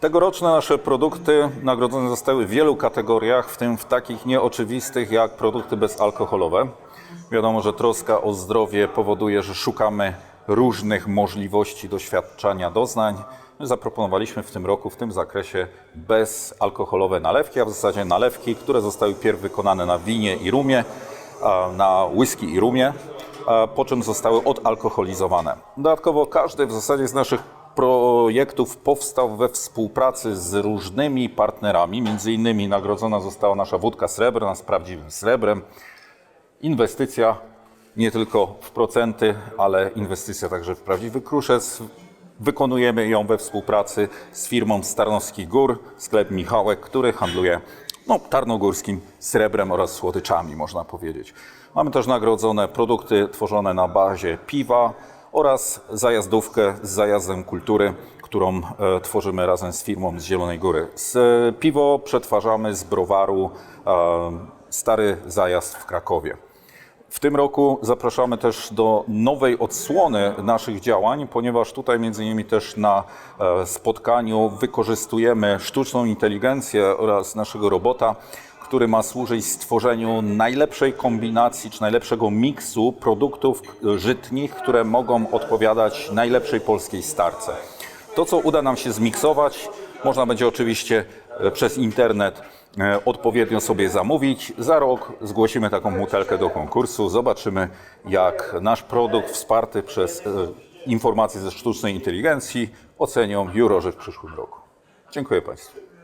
Tegoroczne nasze produkty nagrodzone zostały w wielu kategoriach, w tym w takich nieoczywistych jak produkty bezalkoholowe. Wiadomo, że troska o zdrowie powoduje, że szukamy różnych możliwości doświadczania doznań. My zaproponowaliśmy w tym roku w tym zakresie bezalkoholowe nalewki, a w zasadzie nalewki, które zostały pierw wykonane na winie i rumie, na whisky i rumie, po czym zostały odalkoholizowane. Dodatkowo każdy w zasadzie z naszych projektów powstał we współpracy z różnymi partnerami. Między innymi nagrodzona została nasza wódka srebrna z prawdziwym srebrem. Inwestycja nie tylko w procenty, ale inwestycja także w prawdziwy kruszec. Wykonujemy ją we współpracy z firmą Starnowskich Gór, sklep Michałek, który handluje no, tarnogórskim srebrem oraz słodyczami, można powiedzieć. Mamy też nagrodzone produkty tworzone na bazie piwa oraz zajazdówkę z zajazdem kultury, którą e, tworzymy razem z firmą z Zielonej Góry. Z, e, piwo przetwarzamy z browaru Stary Zajazd w Krakowie. W tym roku zapraszamy też do nowej odsłony naszych działań, ponieważ tutaj między innymi też na e, spotkaniu wykorzystujemy sztuczną inteligencję oraz naszego robota, który ma służyć stworzeniu najlepszej kombinacji czy najlepszego miksu produktów żytnich, które mogą odpowiadać najlepszej polskiej starce. To, co uda nam się zmiksować, można będzie oczywiście e, przez internet e, odpowiednio sobie zamówić. Za rok zgłosimy taką butelkę do konkursu. Zobaczymy, jak nasz produkt wsparty przez e, informacje ze sztucznej inteligencji ocenią jurorzy w przyszłym roku. Dziękuję Państwu.